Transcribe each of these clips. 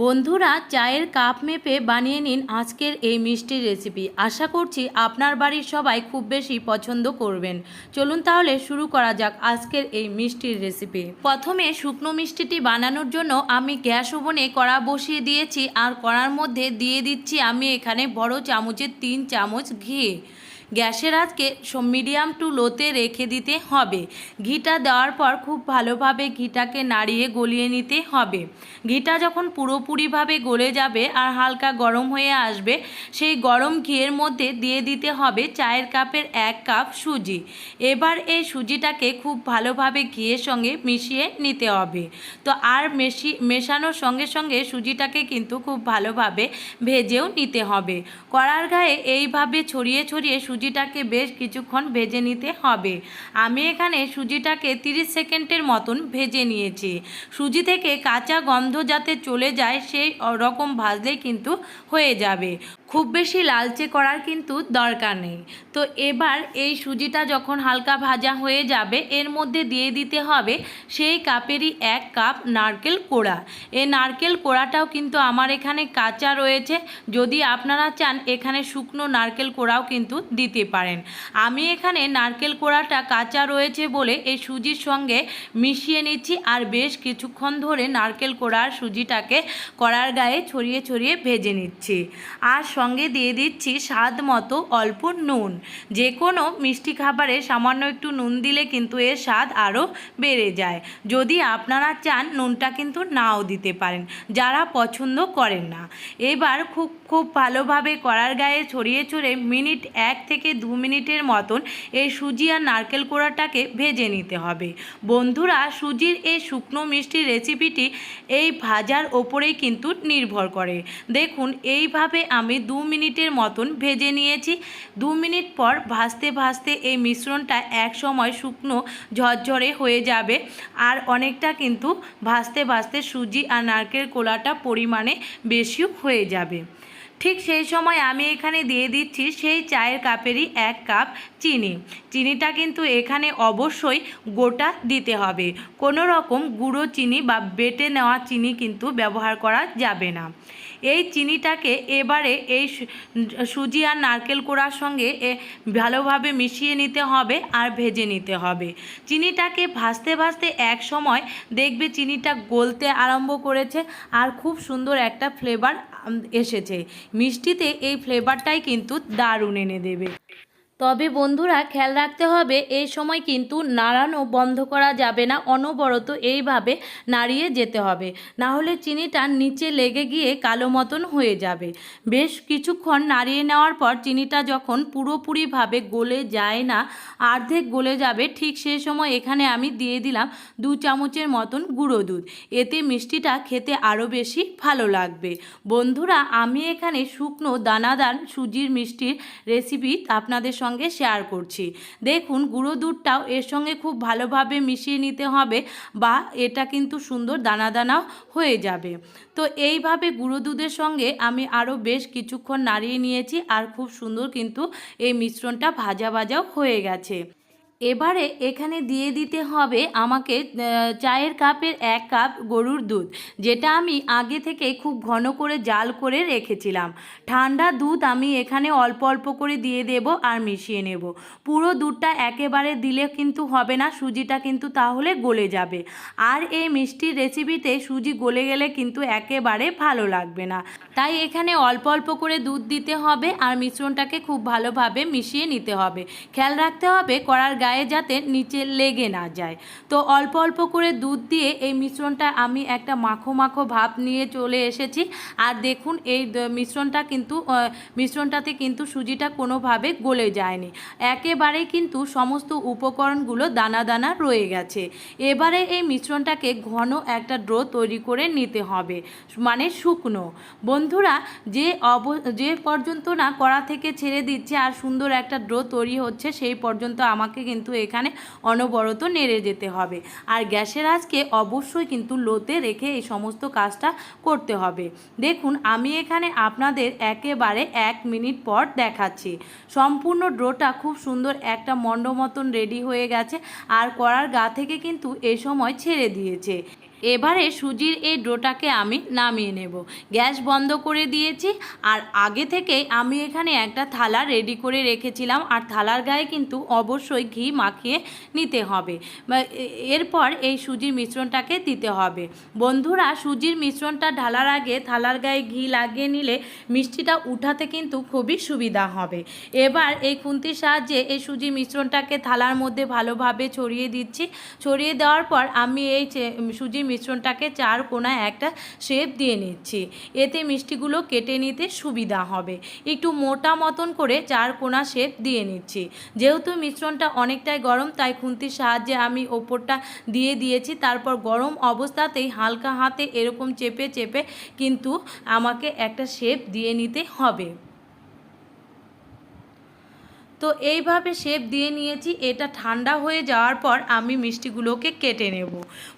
বন্ধুরা, চায়ের কাপ মেপে বানিয়ে নিন আজকের এই মিষ্টির রেসিপি। আশা করছি আপনার বাড়ির সবাই খুব বেশি পছন্দ করবেন। চলুন তাহলে শুরু করা যাক আজকের এই মিষ্টির রেসিপি। প্রথমে শুকনো মিষ্টিটি বানানোর জন্য আমি গ্যাস ওভনে কড়া বসিয়ে দিয়েছি আর কড়ার মধ্যে দিয়ে দিচ্ছি আমি এখানে বড় চামচের তিন চামচ ঘি। গ্যাসের আজকে মিডিয়াম টু লোতে রেখে দিতে হবে। ঘিটা দেওয়ার পর খুব ভালোভাবে ঘিটাকে নাড়িয়ে গলিয়ে নিতে হবে। ঘিটা যখন পুরোপুরিভাবে গলে যাবে আর হালকা গরম হয়ে আসবে, সেই গরম ঘিয়ের মধ্যে দিয়ে দিতে হবে চায়ের কাপের এক কাপ সুজি। এবার এই সুজিটাকে খুব ভালোভাবে ঘিয়ের সঙ্গে মিশিয়ে নিতে হবে। তো আর মেশি মেশানোর সঙ্গে সঙ্গে সুজিটাকে কিন্তু খুব ভালোভাবে ভেজেও নিতে হবে। কড়ার গায়ে এইভাবে ছড়িয়ে ছড়িয়ে সুজিটাকে বেশ কিছুক্ষণ ভেজে নিতে হবে। আমি এখানে সুজিটাকে 30 সেকেন্ডের মতন ভেজে নিয়েছি। সুজি থেকে কাঁচা গন্ধ যাতে চলে যায়, সেই রকম ভাজলেই কিন্তু হয়ে যাবে। বেশি লালচে করার কিন্তু দরকার নেই। তো এবার এই সুজিটা যখন হালকা ভাজা হয়ে যাবে, এর মধ্যে দিয়ে দিতে হবে সেই কাপেরই এক কাপ নারকেল কোড়া। এই নারকেল কোড়াটাও কিন্তু আমার এখানে কাঁচা রয়েছে। যদি আপনারা চান, এখানে শুকনো নারকেল কোড়াও কিন্তু দিতে পারেন। আমি এখানে নারকেল কোড়াটা কাঁচা রয়েছে বলে এই সুজির সঙ্গে মিশিয়ে নিচ্ছি আর বেশ কিছুক্ষণ ধরে নারকেল কোড়ার সুজিটাকে কড়ার গায়ে ছড়িয়ে ছড়িয়ে ভেজে নিচ্ছি। আর সঙ্গে দিয়ে দিচ্ছি স্বাদ মতো অল্প নুন। যে কোনো মিষ্টি খাবারে সামান্য একটু নুন দিলে কিন্তু এর স্বাদ আরও বেড়ে যায়। যদি আপনারা চান, নুনটা কিন্তু নাও দিতে পারেন। যারা পছন্দ করেন না। এবার খুব খুব ভালোভাবে কড়ার গায়ে ছড়িয়ে ছড়িয়ে মিনিট এক থেকে দু মিনিটের মতন এই সুজি আর নারকেল কোড়াটাকে ভেজে নিতে হবে। বন্ধুরা, সুজির এই শুকনো মিষ্টির রেসিপিটি এই ভাজার ওপরেই কিন্তু নির্ভর করে। দেখুন, এইভাবে আমি দু মিনিটের মতন ভেজে নিয়েছি। দু মিনিট পর ভাজতে ভাজতে এই মিশ্রণটা এক সময় শুকনো ঝরঝরে হয়ে যাবে। আর অনেকটা কিন্তু ভাজতে ভাজতে সুজি আর নারকেল কোলাটা পরিমাণে বেশিও হয়ে যাবে। ঠিক সেই সময় আমি এখানে দিয়ে দিচ্ছি সেই চায়ের কাপেরই এক কাপ চিনি। চিনিটা কিন্তু এখানে অবশ্যই গোটা দিতে হবে। কোনো রকম গুঁড়ো চিনি বা বেটে নেওয়া চিনি কিন্তু ব্যবহার করা যাবে না। এই চিনিটাকে এবারে এই সুজি আর নারকেল কোড়ার সঙ্গে ভালোভাবে মিশিয়ে নিতে হবে আর ভেজে নিতে হবে। চিনিটাকে ভাজতে ভাজতে এক সময় দেখবে চিনিটা গলতে আরম্ভ করেছে আর খুব সুন্দর একটা ফ্লেভার এসেছে। মিষ্টিতে এই ফ্লেভারটাই কিন্তু দারুণ এনে দেবে। তবে বন্ধুরা, খেয়াল রাখতে হবে এই সময় কিন্তু নাড়ানো বন্ধ করা যাবে না, অনবরত এইভাবে নাড়িয়ে যেতে হবে। না হলে চিনিটা নিচে লেগে গিয়ে কালো মতন হয়ে যাবে। বেশ কিছুক্ষণ নাড়িয়ে নেওয়ার পর চিনিটা যখন পুরোপুরিভাবে গলে যায় না, অর্ধেক গলে যাবে, ঠিক সেই সময় এখানে আমি দিয়ে দিলাম দু চামচের মতন গুঁড়ো দুধ। এতে মিষ্টিটা খেতে আরও বেশি ভালো লাগবে। বন্ধুরা, আমি এখানে শুকনো দানাদার সুজির মিষ্টির রেসিপি আপনাদের সঙ্গে শেয়ার করছি। দেখুন, গুঁড়ো দুধটাও এর সঙ্গে খুব ভালোভাবে মিশিয়ে নিতে হবে বা এটা কিন্তু সুন্দর দানা দানাও হয়ে যাবে। তো এইভাবে গুঁড়ো দুধের সঙ্গে আমি আরও বেশ কিছুক্ষণ নাড়িয়ে নিয়েছি আর খুব সুন্দর কিন্তু এই মিশ্রণটা ভাজা ভাজাও হয়ে গেছে। এবারে এখানে দিয়ে দিতে হবে আমাকে চায়ের কাপের এক কাপ গরুর দুধ, যেটা আমি আগে থেকে খুব ঘন করে জাল করে রেখেছিলাম। ঠান্ডা দুধ আমি এখানে অল্প অল্প করে দিয়ে দেব আর মিশিয়ে নেব। পুরো দুধটা একেবারে দিলে কিন্তু হবে না, সুজিটা কিন্তু তাহলে গলে যাবে। আর এই মিষ্টির রেসিপিতে সুজি গলে গেলে কিন্তু একেবারে ভালো লাগবে না। তাই এখানে অল্প অল্প করে দুধ দিতে হবে আর মিশ্রণটাকে খুব ভালোভাবে মিশিয়ে নিতে হবে। খেয়াল রাখতে হবে কড়ার গায়ে যাতে নিচে লেগে না যায়। তো অল্প অল্প করে দুধ দিয়ে এই মিশ্রণটা আমি একটা মাখো মাখো ভাব নিয়ে চলে এসেছি। আর দেখুন, এই মিশ্রণটা কিন্তু মিশ্রণটাতে কিন্তু সুজিটা কোনোভাবে গলে যায়নি। একেবারে কিন্তু সমস্ত উপকরণগুলো দানা দানা রয়ে গেছে। এবারে এই মিশ্রণটাকে ঘন একটা ড্রো তৈরি করে নিতে হবে মানে শুকনো। বন্ধুরা, যে অব, যে পর্যন্ত না কড়া থেকে ছেড়ে দিচ্ছে আর সুন্দর একটা ড্রো তৈরি হচ্ছে, সেই পর্যন্ত আমাকে কিন্তু এখানে অনবরত নেড়ে যেতে হবে। আর গ্যাসের আজকে অবশ্যই কিন্তু লোতে রেখে এই সমস্ত কাজটা করতে হবে। দেখুন, আমি এখানে আপনাদের একেবারে এক মিনিট পর দেখাচ্ছি। সম্পূর্ণ ড্রোটা খুব সুন্দর একটা মন্ডমতন রেডি হয়ে গেছে। আর করার গা থেকে কিন্তু এ সময় ছেড়ে দিয়েছে। এবারে সুজির এই ডোটাকে আমি নামিয়ে নেব। গ্যাস বন্ধ করে দিয়েছি আর আগে থেকেই আমি এখানে একটা থালা রেডি করে রেখেছিলাম আর থালার গায়ে কিন্তু অবশ্যই ঘি মাখিয়ে নিতে হবে। এরপর এই সুজির মিশ্রণটাকে দিতে হবে। বন্ধুরা, সুজির মিশ্রণটা ঢালার আগে থালার গায়ে ঘি লাগিয়ে নিলে মিষ্টিটা উঠাতে কিন্তু খুবই সুবিধা হবে। এবার এই খুন্তির সাহায্যে এই সুজির মিশ্রণটাকে থালার মধ্যে ভালোভাবে ছড়িয়ে দিচ্ছি। ছড়িয়ে দেওয়ার পর আমি এই সুজির মিশ্রণটাকে চার কোনায় একটা শেপ দিয়ে নিচ্ছি। এতে মিষ্টিগুলো কেটে নিতে সুবিধা হবে। একটু মোটা মতন করে চার কোনা শেপ দিয়ে নিচ্ছি। যেহেতু মিশ্রণটা অনেকটাই গরম, তাই খুন্তির সাহায্যে আমি ওপরটা দিয়ে দিয়েছি। তারপর গরম অবস্থাতেই হালকা হাতে এরকম চেপে চেপে কিন্তু আমাকে একটা শেপ দিয়ে নিতে হবে। তো এইভাবে শেপ দিয়ে নিয়েছি, এটা ঠান্ডা হয়ে যাওয়ার পর আমি মিষ্টিগুলোকে কেটে নেব।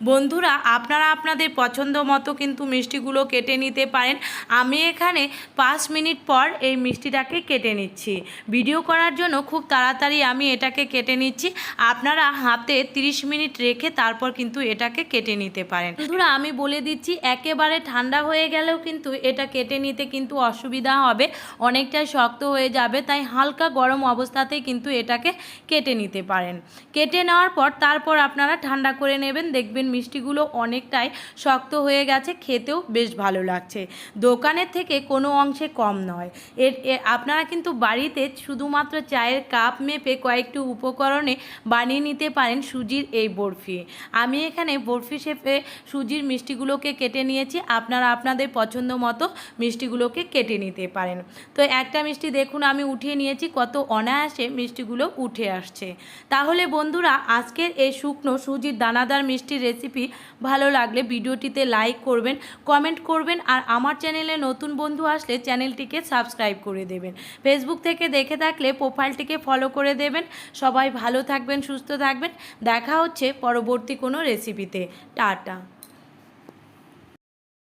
বন্ধুরা, আপনারা আপনাদের পছন্দ মতো কিন্তু মিষ্টিগুলো কেটে নিতে পারেন। আমি এখানে পাঁচ মিনিট পর এই মিষ্টিটাকে কেটে নিচ্ছি। ভিডিও করার জন্য খুব তাড়াতাড়ি আমি এটাকে কেটে নিচ্ছি। আপনারা হাতে 30 মিনিট রেখে তারপর কিন্তু এটাকে কেটে নিতে পারেন। বন্ধুরা, আমি বলে দিচ্ছি, একেবারে ঠান্ডা হয়ে গেলেও কিন্তু এটা কেটে নিতে কিন্তু অসুবিধা হবে, অনেকটাই শক্ত হয়ে যাবে, তাই হালকা গরম অবস্থাতেই কিন্তু এটাকে কেটে নিতে পারেন। কেটে নেওয়ার পর তারপর আপনারা ঠান্ডা করে নেবেন। দেখবেন মিষ্টিগুলো অনেকটাই শক্ত হয়ে গেছে, খেতেও বেশ ভালো লাগছে। দোকানের থেকে কোনো অংশে কম নয়। এর আপনারা কিন্তু বাড়িতে শুধুমাত্র চায়ের কাপ মেপে কয়েকটি উপকরণে বানিয়ে নিতে পারেন সুজির এই বরফি। আমি এখানে বরফি শেপে সুজির মিষ্টিগুলোকে কেটে নিয়েছি। আপনারা আপনাদের পছন্দ মতো মিষ্টিগুলোকে কেটে নিতে পারেন। তো একটা মিষ্টি দেখুন, আমি উঠিয়ে নিয়েছি। কত অনায়াসে মিষ্টিগুলো উঠে আসছে। তাহলে বন্ধুরা, আজকের এই শুকনো সুজির দানাদার মিষ্টির রেসিপি ভালো লাগলে ভিডিওটিতে লাইক করবেন কমেন্ট করবেন আর আমার চ্যানেলে নতুন বন্ধু আসলে চ্যানেলটিকে সাবস্ক্রাইব করে দেবেন। ফেসবুক থেকে দেখে থাকলে প্রোফাইলটিকে ফলো করে দেবেন। সবাই ভালো থাকবেন, সুস্থ থাকবেন। দেখা হচ্ছে পরবর্তী কোনো রেসিপিতে টাটা।